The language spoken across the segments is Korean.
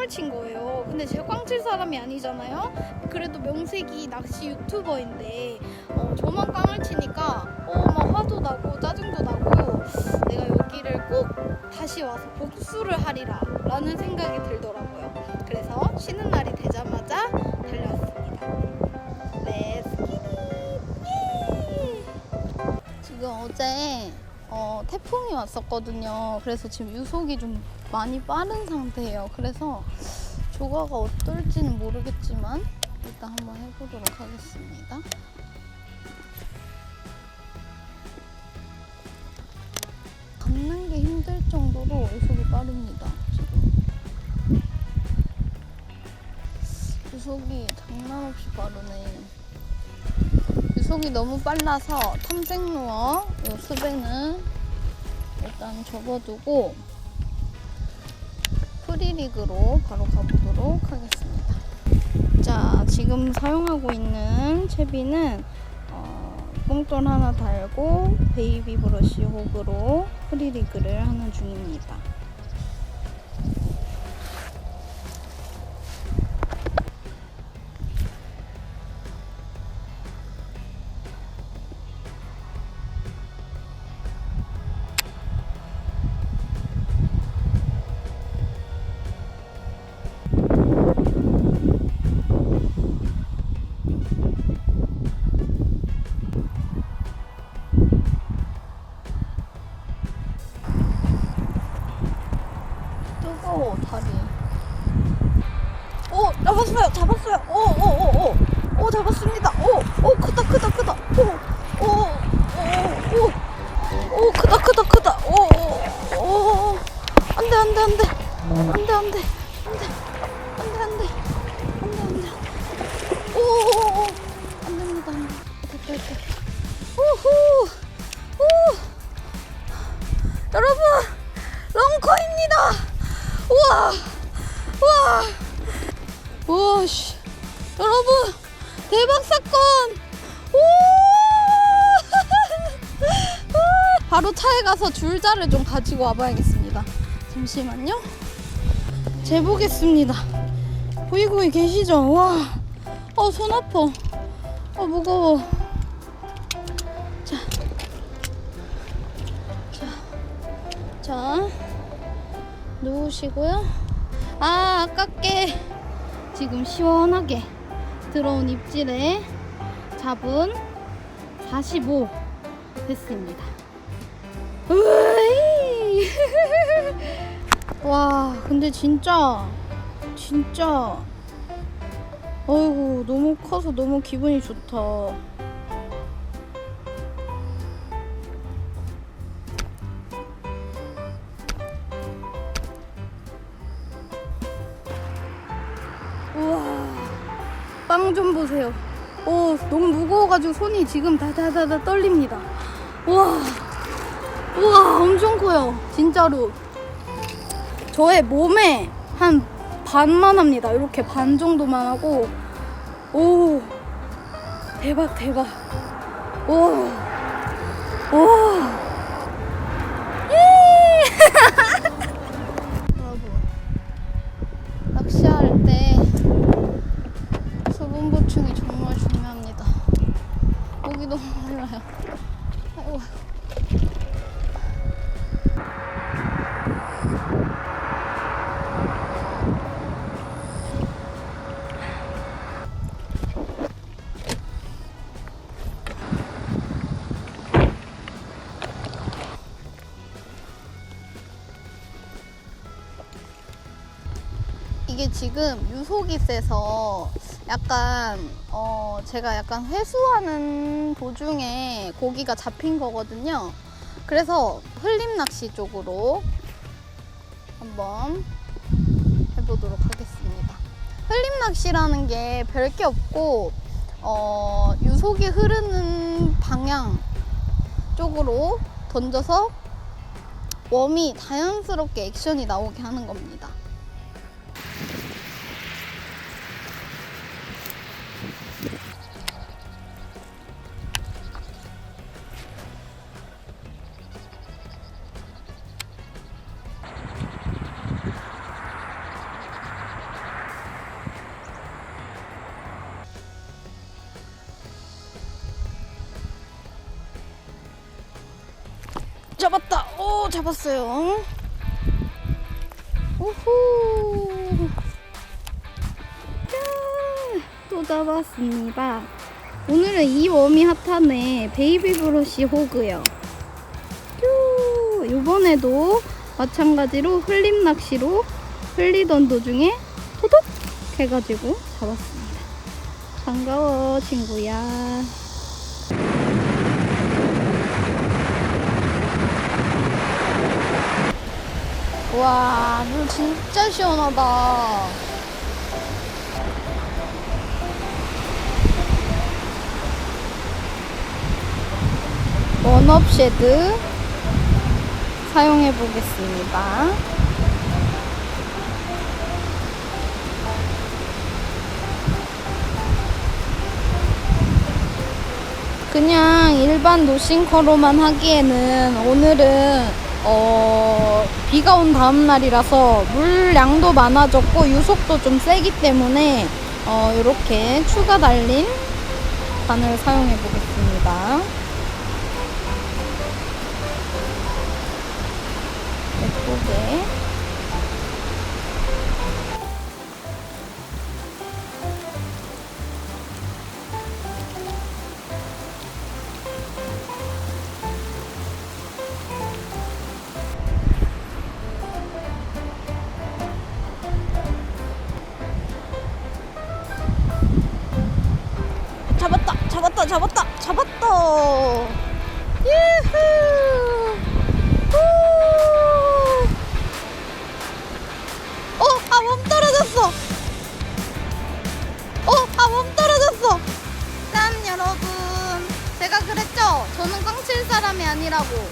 꽝을 친 거예요. 근데 제가 꽝 칠 사람이 아니잖아요. 그래도 명색이 낚시 유튜버인데 어, 저만 꽝을 치니까 어, 막 화도 나고 짜증도 나고 내가 여기를 꼭 다시 와서 복수를 하리라 라는 생각이 들더라고요. 그래서 쉬는 날이 되자마자 달려왔습니다. 렛츠 기릿! 예! 지금 어제 어, 태풍이 왔었거든요. 그래서 지금 유속이 좀 많이 빠른 상태예요. 그래서 조가가 어떨지는 모르겠지만 일단 한번 해보도록 하겠습니다. 잡는 게 힘들 정도로 유속이 빠릅니다. 지금. 유속이 장난 없이 빠르네. 유속이 너무 빨라서 탐색루어 요 수배는 일단 접어두고 프리리그로 바로 가보도록 하겠습니다. 자, 지금 사용하고 있는 채비는 어, 뽕돌 하나 달고 베이비 브러쉬 호그로 프리리그를 하는 중입니다. 잡았어요 잡았어요. 오오 오 오 오 잡았습니다. 오오 크다 크다 크다. 오오오오오 오 크다 크다 크다. 오오오 안돼 안돼 안돼 안돼 안돼 안돼 안돼 안돼 안돼 안돼 오오오 안됩니다 됐다 됐다. 우후 우와, 씨. 여러분, 대박 사건! 오! 바로 차에 가서 줄자를 좀 가지고 와봐야겠습니다. 잠시만요. 재보겠습니다. 보이고 계시죠? 와, 어, 손 아파. 어, 무거워. 자, 자, 자. 누우시고요. 아, 아깝게 지금 시원하게 들어온 입질에 잡은 45 됐습니다. 와, 근데 진짜, 진짜, 어이구, 너무 커서 너무 기분이 좋다. 무 무거워가지고 손이 지금 다다다다 떨립니다. 우와. 우와 엄청 커요. 진짜로. 저의 몸에 한 반만 합니다. 이렇게 반 정도만 하고. 오. 대박 대박. 오 오 이게 지금 유속이 세서 약간 어 제가 약간 회수하는 도중에 고기가 잡힌 거거든요. 그래서 흘림 낚시 쪽으로 한번 해보도록 하겠습니다. 흘림 낚시라는 게 별게 없고 어 유속이 흐르는 방향 쪽으로 던져서 웜이 자연스럽게 액션이 나오게 하는 겁니다. 잡았다. 오, 잡았어요. 오호. 야, 또 잡았습니다. 오늘은 이 웜이 핫하네. 베이비 브러쉬 호그요. 뾰. 이번에도 마찬가지로 흘림 낚시로 흘리던 도중에 토독 해가지고 잡았습니다. 반가워, 친구야. 와, 물 진짜 시원하다. 원업 쉐드 사용해 보겠습니다. 그냥 일반 노싱커로만 하기에는 오늘은 어, 비가 온 다음 날이라서 물량도 많아졌고 유속도 좀 세기 때문에 어, 이렇게 추가 달린 바늘 사용해 보겠습니다. 예쁘게. 잡았다, 잡았다, 잡았다. 유후. 후. 어, 아, 몸 떨어졌어. 어, 아, 몸 떨어졌어. 짠, 여러분. 제가 그랬죠? 저는 꽝칠 사람이 아니라고.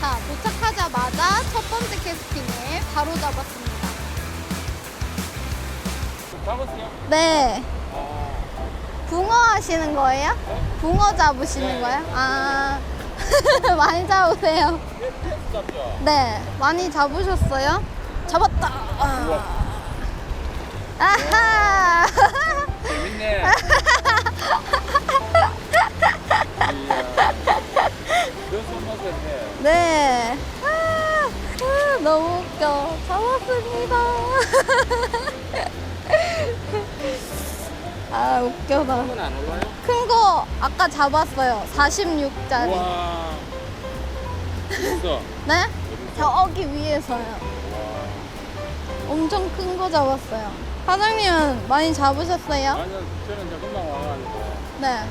자, 도착하자마자 첫 번째 캐스팅에 바로 잡았습니다. 잡았어요? 네. 어, 붕어 하시는 거예요? 붕어 잡으시는 네. 거예요? 아, 많이 잡으세요. 네, 많이 잡으셨어요? 잡았다. 아. 아하. 재밌네. 네. 아, 아, 너무 웃겨. 잡았습니다. 아, 웃겨다. 한번 안 올라요? 큰 거 아까 잡았어요. 46짜리. 우와. 있어. 네? 저기 위에서요. 와. 엄청 큰 거 잡았어요. 사장님은 많이 잡으셨어요? 아니요, 저는 이제 금방 와가지고 네.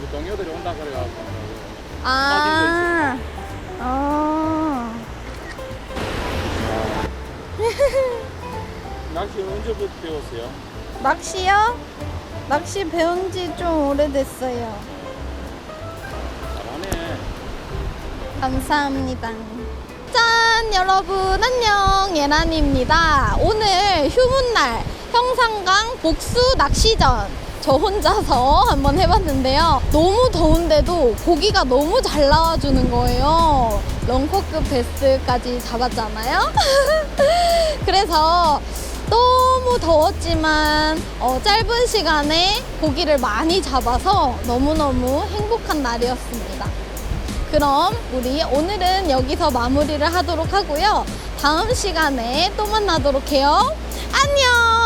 우리 동료들이 온다 그래가지고 아. 아. 낚시 언제부터 배웠어요? 낚시요? 낚시 배운 지 좀 오래됐어요. 잘하네. 감사합니다. 짠! 여러분, 안녕! 예란입니다. 오늘 휴문날 형상강 복수 낚시전. 저 혼자서 한번 해봤는데요. 너무 더운데도 고기가 너무 잘 나와주는 거예요. 런커급 베스까지 잡았잖아요. 그래서 너무 더웠지만 어, 짧은 시간에 고기를 많이 잡아서 너무너무 행복한 날이었습니다. 그럼 우리 오늘은 여기서 마무리를 하도록 하고요. 다음 시간에 또 만나도록 해요. 안녕!